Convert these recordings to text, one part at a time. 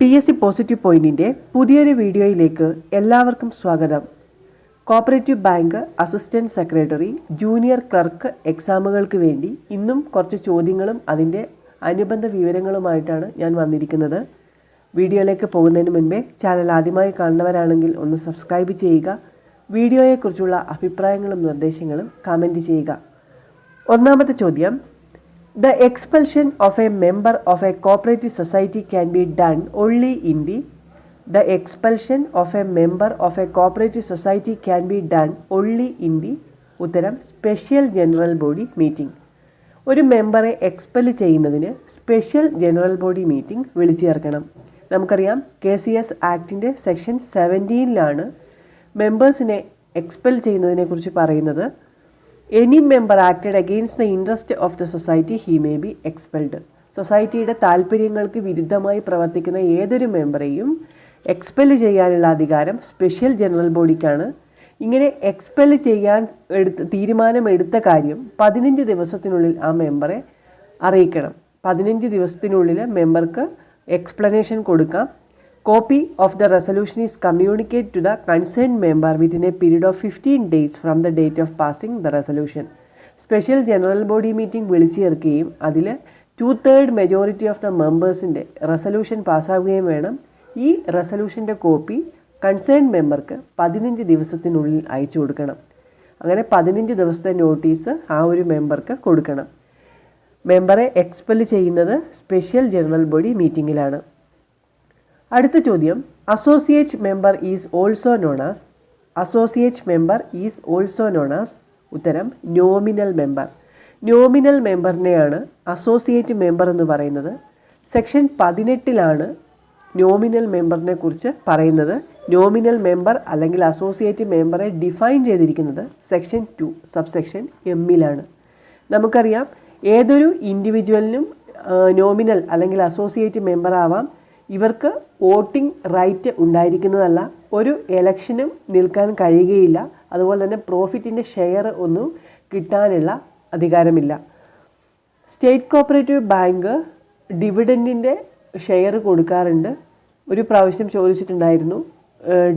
P S C positive പോയിന്റിന്റെ പുതിയൊരു വീഡിയോയിലേക്ക് എല്ലാവർക്കും സ്വാഗതം. Cooperative bank assistant secretary junior clerk എക്സാമുകൾക്ക് വേണ്ടി ഇന്നും കുറച്ച് ചോദ്യങ്ങളും അതിന്റെ അനുബന്ധ വിവരങ്ങളുമായിട്ടാണ് ഞാൻ വന്നിരിക്കുന്നത്. വീഡിയോയിലേക്ക് പോകുന്നതിന് മുൻപേ ചാനൽ ആദ്യമായി കാണുന്നവരാണെങ്കിൽ ഒന്ന് സബ്സ്ക്രൈബ് ചെയ്യുക. വീഡിയോയെക്കുറിച്ചുള്ള അഭിപ്രായങ്ങളും നിർദ്ദേശങ്ങളും കമന്റ് ചെയ്യുക. ഒന്നാമത്തെ ചോദ്യം the expulsion of a member of a cooperative society can be done only in the the expulsion of a member of a cooperative society can be done only in the ഉത്തരം special general body meeting ഒരു മെമ്പറെ expel ചെയ്യുന്നതിന് special general body meeting വിളിച്ചു ചേർക്കണം. നമുക്കറിയാം K C S ആക്ടിന്റെ section സെവന്റീനിലാണ് മെമ്പേഴ്സിനെ എക്സ്പെൽ ചെയ്യുന്നതിനെക്കുറിച്ച് പറയുന്നത്. Any member acted against the interest of the society he may be expelled സൊസൈറ്റിയുടെ താല്പര്യങ്ങൾക്ക് വിരുദ്ധമായി പ്രവർത്തിക്കുന്ന ഏതൊരു മെമ്പറെയും എക്സ്പെൽ ചെയ്യാനുള്ള അധികാരം സ്പെഷ്യൽ ജനറൽ ബോഡിക്കാണ് ഇങ്ങനെ എക്സ്പെൽ ചെയ്യാൻ എടുത്ത് തീരുമാനമെടുത്ത കാര്യം പതിനഞ്ച് ദിവസത്തിനുള്ളിൽ ആ മെമ്പറെ അറിയിക്കണം. പതിനഞ്ച് ദിവസത്തിനുള്ളിൽ മെമ്പർക്ക് എക്സ്പ്ലനേഷൻ കൊടുക്കാം. Copy of the resolution is communicate to the concern member within a period of fifteen days from the date of passing the resolution. Special general body meeting വിളിച്ചു ചേർക്കുകയും അതിൽ two third majority of the മെമ്പേഴ്സിന്റെ resolution പാസ്സാവുകയും വേണം. ഈ റെസൊല്യൂഷന്റെ copy concern മെമ്പർക്ക് പതിനഞ്ച് ദിവസത്തിനുള്ളിൽ അയച്ചു കൊടുക്കണം. അങ്ങനെ പതിനഞ്ച് ദിവസത്തെ നോട്ടീസ് ആ ഒരു മെമ്പർക്ക് കൊടുക്കണം. മെമ്പറെ എക്സ്പെൽ ചെയ്യുന്നത് സ്പെഷ്യൽ ജനറൽ ബോഡി മീറ്റിംഗിലാണ്. അടുത്ത ചോദ്യം. Associate member is also known as associate member is also known as ഉത്തരം നോമിനൽ മെമ്പർ നോമിനൽ മെമ്പറിനെയാണ് അസോസിയേറ്റ് മെമ്പർ എന്ന് പറയുന്നത്. സെക്ഷൻ പതിനെട്ടിലാണ് നോമിനൽ മെമ്പറിനെ കുറിച്ച് പറയുന്നത്. നോമിനൽ മെമ്പർ അല്ലെങ്കിൽ അസോസിയേറ്റ് മെമ്പറെ ഡിഫൈൻ ചെയ്തിരിക്കുന്നത് സെക്ഷൻ ടു സബ്സെക്ഷൻ എമ്മിലാണ് നമുക്കറിയാം ഏതൊരു ഇൻഡിവിജ്വലിനും നോമിനൽ അല്ലെങ്കിൽ അസോസിയേറ്റ് മെമ്പർ ആവാം. ഇവർക്ക് വോട്ടിംഗ് റൈറ്റ് ഉണ്ടായിരിക്കുന്നതല്ല ഒരു എലക്ഷനും നിൽക്കാൻ കഴിയുകയില്ല. അതുപോലെ തന്നെ പ്രോഫിറ്റിന്റെ ഷെയർ ഒന്നും കിട്ടാനുള്ള അധികാരമില്ല. സ്റ്റേറ്റ് കോപ്പറേറ്റീവ് ബാങ്ക് ഡിവിഡന്റിന്റെ ഷെയർ കൊടുക്കാറുണ്ട്. ഒരു പ്രാവശ്യം ചോദിച്ചിട്ടുണ്ടായിരുന്നു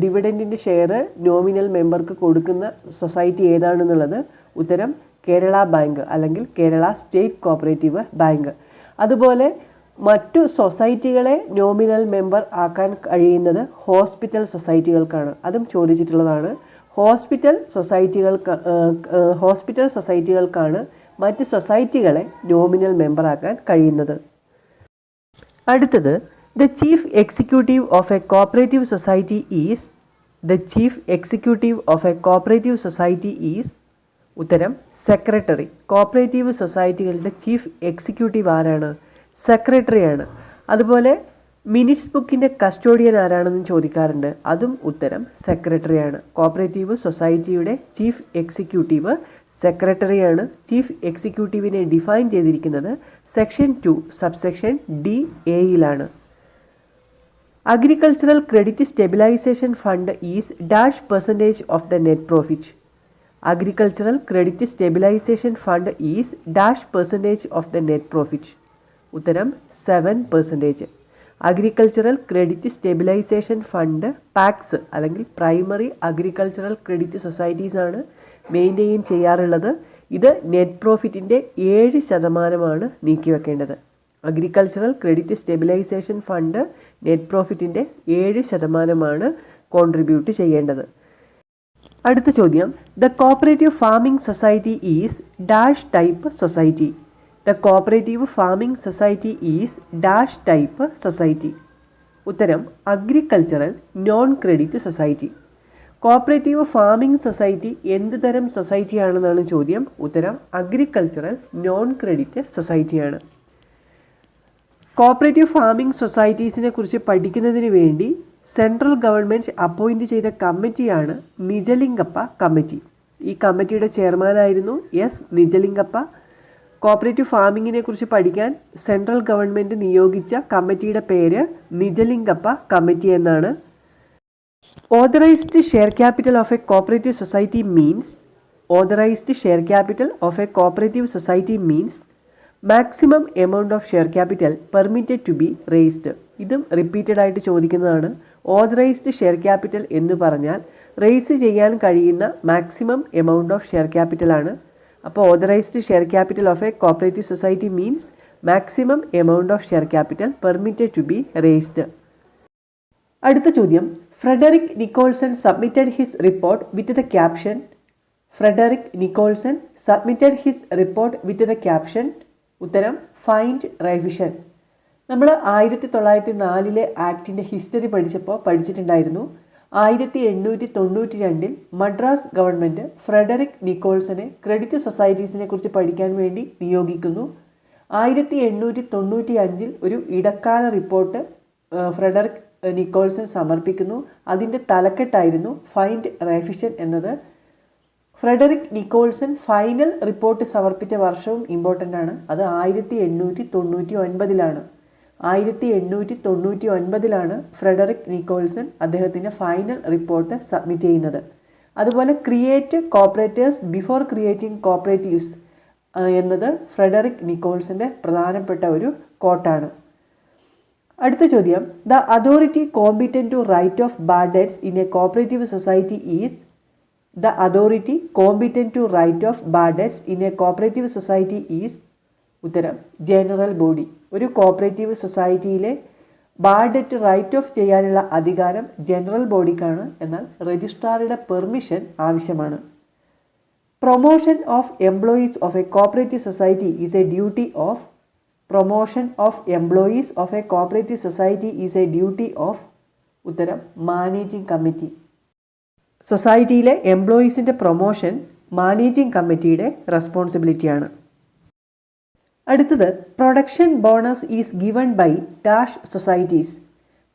ഡിവിഡന്റിന്റെ ഷെയർ നോമിനൽ മെമ്പർക്ക് കൊടുക്കുന്ന സൊസൈറ്റി ഏതാണെന്നുള്ളത്. ഉത്തരം കേരള ബാങ്ക് അല്ലെങ്കിൽ കേരള സ്റ്റേറ്റ് കോപ്പറേറ്റീവ് ബാങ്ക്. അതുപോലെ മറ്റു സൊസൈറ്റികളെ നോമിനൽ മെമ്പർ ആക്കാൻ കഴിയുന്നത് ഹോസ്പിറ്റൽ സൊസൈറ്റികൾക്കാണ്. അതും ചോദിച്ചിട്ടുള്ളതാണ്. ഹോസ്പിറ്റൽ സൊസൈറ്റികൾക്ക് ഹോസ്പിറ്റൽ സൊസൈറ്റികൾക്കാണ് മറ്റ് സൊസൈറ്റികളെ നോമിനൽ മെമ്പർ ആക്കാൻ കഴിയുന്നത്. അടുത്തത് the chief executive of a cooperative society is the chief executive of a cooperative society is ഉത്തരം സെക്രട്ടറി. കോപ്പറേറ്റീവ് സൊസൈറ്റികളുടെ ചീഫ് എക്സിക്യൂട്ടീവ് ആരാണ്? സെക്രട്ടറിയാണ്. അതുപോലെ മിനിറ്റ്സ് ബുക്കിന്റെ കസ്റ്റോഡിയൻ ആരാണെന്ന് ചോദിക്കാറുണ്ട്. അതും ഉത്തരം സെക്രട്ടറിയാണ്. കോപ്പറേറ്റീവ് സൊസൈറ്റിയുടെ ചീഫ് എക്സിക്യൂട്ടീവ് സെക്രട്ടറിയാണ്. ചീഫ് എക്സിക്യൂട്ടീവിനെ ഡിഫൈൻ ചെയ്തിരിക്കുന്നത് section two subsection D എയിലാണ് agricultural credit stabilisation fund is dash percentage of the net profit. Agricultural credit stabilisation fund is dash percentage of the net profit. ഉത്തരം seven percentage agricultural credit stabilisation fund PACS അല്ലെങ്കിൽ primary agricultural credit സൊസൈറ്റീസാണ് maintain ചെയ്യാറുള്ളത്. ഇത് net പ്രോഫിറ്റിന്റെ ഏഴ് ശതമാനമാണ് നീക്കിവെക്കേണ്ടത്. Agricultural credit stabilisation fund net പ്രോഫിറ്റിന്റെ ഏഴ് ശതമാനമാണ് കോൺട്രിബ്യൂട്ട് ചെയ്യേണ്ടത്. അടുത്ത ചോദ്യം. The cooperative farming society is dash type society the cooperative farming society is dash type society ഉത്തരം agricultural non credit society cooperative farming society എന്ത് തരം സൊസൈറ്റിയാണെന്നാണ് ചോദ്യം? ഉത്തരം അഗ്രികൾച്ചറൽ നോൺ ക്രെഡിറ്റ് സൊസൈറ്റിയാണ് കോപ്പറേറ്റീവ് ഫാമിംഗ് സൊസൈറ്റീസിനെ കുറിച്ച് പഠിക്കുന്നതിന് വേണ്ടി സെൻട്രൽ ഗവൺമെന്റ് അപ്പോയിന്റ് ചെയ്ത കമ്മിറ്റിയാണ് നിജലിംഗപ്പ കമ്മിറ്റി ഈ കമ്മിറ്റിയുടെ ചെയർമാനായിരുന്നു എസ് നിജലിംഗപ്പ കോപ്പറേറ്റീവ് ഫാമിങ്ങിനെ കുറിച്ച് പഠിക്കാൻ സെൻട്രൽ ഗവൺമെന്റ് നിയോഗിച്ച കമ്മിറ്റിയുടെ പേര് നിജലിംഗപ്പ കമ്മിറ്റി എന്നാണ്. Authorised share capital of a cooperative society means authorised share capital of a cooperative society means maximum amount of share capital permitted to be raised. ഇതും റിപ്പീറ്റഡ് ആയിട്ട് ചോദിക്കുന്നതാണ്. ഓതറൈസ്ഡ് ഷെയർ ക്യാപിറ്റൽ എന്ന് പറഞ്ഞാൽ raise ചെയ്യാൻ കഴിയുന്ന maximum amount of share capital ആണ്. അപ്പോൾ authorised share capital of a cooperative society means maximum amount of share capital permitted to be raised അടുത്ത ചോദ്യം. Frederick Nicholson submitted his report with the caption Frederick Nicholson submitted his report with the caption ഉത്തരം find Raiffeisen നമ്മൾ ആയിരത്തി തൊള്ളായിരത്തി നാലിലെ ആക്ടിന്റെ history പഠിച്ചപ്പോൾ പഠിച്ചിട്ടുണ്ടായിരുന്നു. ആയിരത്തി എണ്ണൂറ്റി തൊണ്ണൂറ്റി രണ്ടിൽ മദ്രാസ് ഗവൺമെന്റ് ഫ്രെഡറിക് നിക്കോൾസനെ ക്രെഡിറ്റ് സൊസൈറ്റീസിനെ കുറിച്ച് പഠിക്കാൻ വേണ്ടി നിയോഗിക്കുന്നു. ആയിരത്തി എണ്ണൂറ്റി തൊണ്ണൂറ്റി അഞ്ചിൽ ഒരു ഇടക്കാല റിപ്പോർട്ട് ഫ്രെഡറിക് നിക്കോൾസൺ സമർപ്പിക്കുന്നു. അതിന്റെ തലക്കെട്ടായിരുന്നു ഫൈൻഡ് റെഫിഷൻ എന്നത്. ഫ്രെഡറിക് നിക്കോൾസൺ ഫൈനൽ റിപ്പോർട്ട് സമർപ്പിച്ച വർഷവും ഇമ്പോർട്ടന്റ് ആണ് അത് ആയിരത്തി എണ്ണൂറ്റി തൊണ്ണൂറ്റി ഒൻപതിലാണ് ആയിരത്തി എണ്ണൂറ്റി തൊണ്ണൂറ്റി ഒൻപതിലാണ് ഫ്രെഡറിക് നിക്കോൾസൺ അദ്ദേഹത്തിന്റെ ഫൈനൽ റിപ്പോർട്ട് സബ്മിറ്റ് ചെയ്യുന്നത്. അതുപോലെ create cooperators before creating cooperatives എന്നത് ഫ്രെഡറിക് നിക്കോൾസിന്റെ പ്രധാനപ്പെട്ട ഒരു കോട്ടാണ്. അടുത്ത ചോദ്യം. The authority competent to write off bad debts in a cooperative society is the authority competent to write off bad debts in a cooperative society is ഉത്തരം. General body. ഒരു cooperative സൊസൈറ്റിയിലെ ബാഡറ്റ് റൈറ്റ് ഓഫ് ചെയ്യാനുള്ള അധികാരം general ബോഡിക്കാണ് എന്നാൽ രജിസ്ട്രാറുടെ permission ആവശ്യമാണ്. Promotion of employees of a cooperative society is a duty of promotion of employees of a cooperative society is a duty of ഉത്തരം. Managing committee. സൊസൈറ്റിയിലെ എംപ്ലോയീസിന്റെ പ്രൊമോഷൻ മാനേജിംഗ് കമ്മിറ്റിയുടെ റെസ്പോൺസിബിലിറ്റിയാണ്. അടുത്തത് production bonus is given by dash societies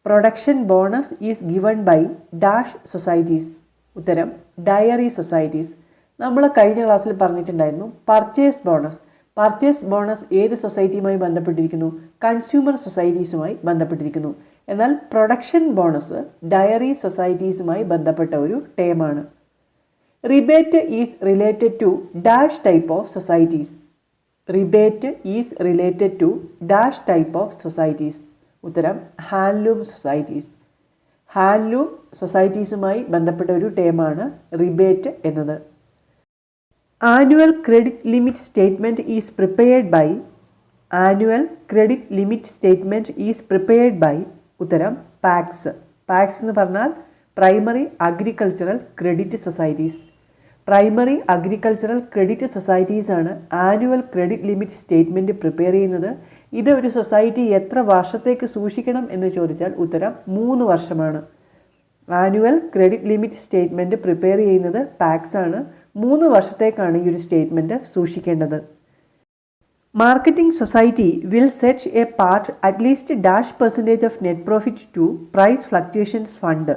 production bonus is given by dash societies ഉത്തരം dairy societies നമ്മൾ കഴിഞ്ഞ ക്ലാസ്സിൽ പറഞ്ഞിട്ടുണ്ടായിരുന്നു പർച്ചേസ് ബോണസ് പർച്ചേസ് ബോണസ് ഏത് സൊസൈറ്റിയുമായി ബന്ധപ്പെട്ടിരിക്കുന്നു? കൺസ്യൂമർ സൊസൈറ്റീസുമായി ബന്ധപ്പെട്ടിരിക്കുന്നു. എന്നാൽ പ്രൊഡക്ഷൻ ബോണസ് ഡയറി സൊസൈറ്റീസുമായി ബന്ധപ്പെട്ട ഒരു ടേമാണ് rebate is related to dash type of societies rebate is related to dash type of societies. ഉത്തരം ഹാൻഡ്ലൂം സൊസൈറ്റീസ്. ഹാൻഡ്ലൂം സൊസൈറ്റീസുമായി ബന്ധപ്പെട്ട ഒരു ടേമാണ് റിബേറ്റ് എന്നത്. Annual credit limit statement is prepared by annual credit limit statement is prepared by ഉത്തരം PACS. PACS എന്ന് പറഞ്ഞാൽ primary agricultural credit societies. Primary agricultural credit സൊസൈറ്റീസാണ് annual credit limit statement prepare ചെയ്യുന്നത്. ഇത് ഒരു സൊസൈറ്റി എത്ര വർഷത്തേക്ക് സൂക്ഷിക്കണം എന്ന് ചോദിച്ചാൽ ഉത്തരം മൂന്ന് വർഷമാണ്. Annual credit limit statement prepare ചെയ്യുന്നത് പാക്സ് ആണ്. മൂന്ന് വർഷത്തേക്കാണ് ഈ ഒരു സ്റ്റേറ്റ്മെന്റ് സൂക്ഷിക്കേണ്ടത്. Marketing society will set a part at least dash percentage of net profit to price fluctuations fund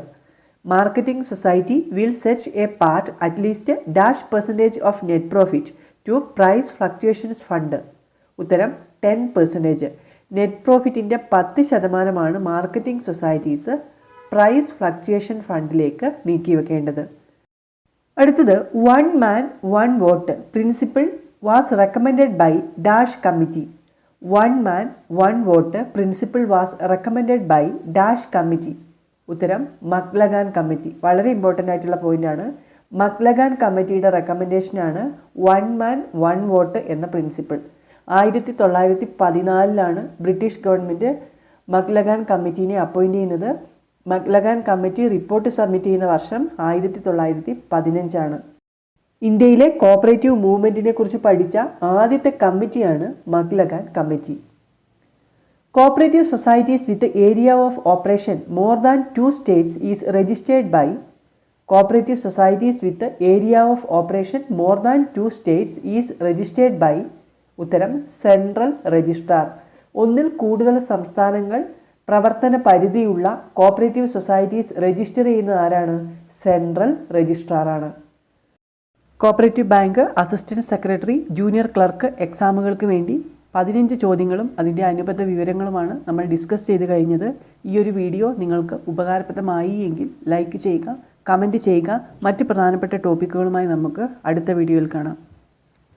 marketing society will set a part at least dash percentage of net profit to price fluctuations fund ഉത്തരം ten percentage net പ്രോഫിറ്റിന്റെ പത്ത് ശതമാനമാണ് marketing societies price fluctuation ഫണ്ടിലേക്ക് നീക്കി വെക്കേണ്ടത്. അടുത്തത് one man one vote principle was recommended by dash committee one man one vote principle was recommended by dash committee ഉത്തരം Maclagan committee. വളരെ ഇമ്പോർട്ടന്റ് ആയിട്ടുള്ള പോയിന്റാണ് മക്ലഗാൻ കമ്മിറ്റിയുടെ റെക്കമെൻഡേഷനാണ് വൺ മാൻ വൺ വോട്ട് എന്ന പ്രിൻസിപ്പിൾ ആയിരത്തി തൊള്ളായിരത്തി പതിനാലിലാണ് ബ്രിട്ടീഷ് ഗവൺമെന്റ് മക്ലഗാൻ കമ്മിറ്റീനെ അപ്പോയിന്റ് ചെയ്യുന്നത്. മക്ലഗാൻ കമ്മിറ്റി റിപ്പോർട്ട് സബ്മിറ്റ് ചെയ്യുന്ന വർഷം ആയിരത്തി തൊള്ളായിരത്തി പതിനഞ്ചാണ് ഇന്ത്യയിലെ കോപ്പറേറ്റീവ് മൂവ്മെന്റിനെ കുറിച്ച് പഠിച്ച ആദ്യത്തെ കമ്മിറ്റിയാണ് Maclagan committee. Cooperative societies with area of operation more than two states is registered by cooperative societies with area of operation more than two states is registered by ഉത്തരം സെൻട്രൽ രജിസ്ട്രാർ ഒന്നിൽ കൂടുതൽ സംസ്ഥാനങ്ങൾ പ്രവർത്തന പരിധിയുള്ള cooperative societies register ചെയ്യുന്ന ആരാണ്? Central രജിസ്ട്രാറാണ് cooperative bank assistant secretary junior clerk എക്സാമുകൾക്ക് വേണ്ടി പതിനഞ്ച് ചോദ്യങ്ങളും അതിന്റെ അനുബന്ധ വിവരങ്ങളുമാണ് നമ്മൾ ഡിസ്കസ് ചെയ്ത് കഴിഞ്ഞത്. ഈ ഒരു വീഡിയോ നിങ്ങൾക്ക് ഉപകാരപ്രദമായി എങ്കിൽ ലൈക്ക് ചെയ്യുക കമന്റ് ചെയ്യുക. മറ്റ് പ്രധാനപ്പെട്ട ടോപ്പിക്കുകളുമായി നമുക്ക് അടുത്ത വീഡിയോയിൽ കാണാം.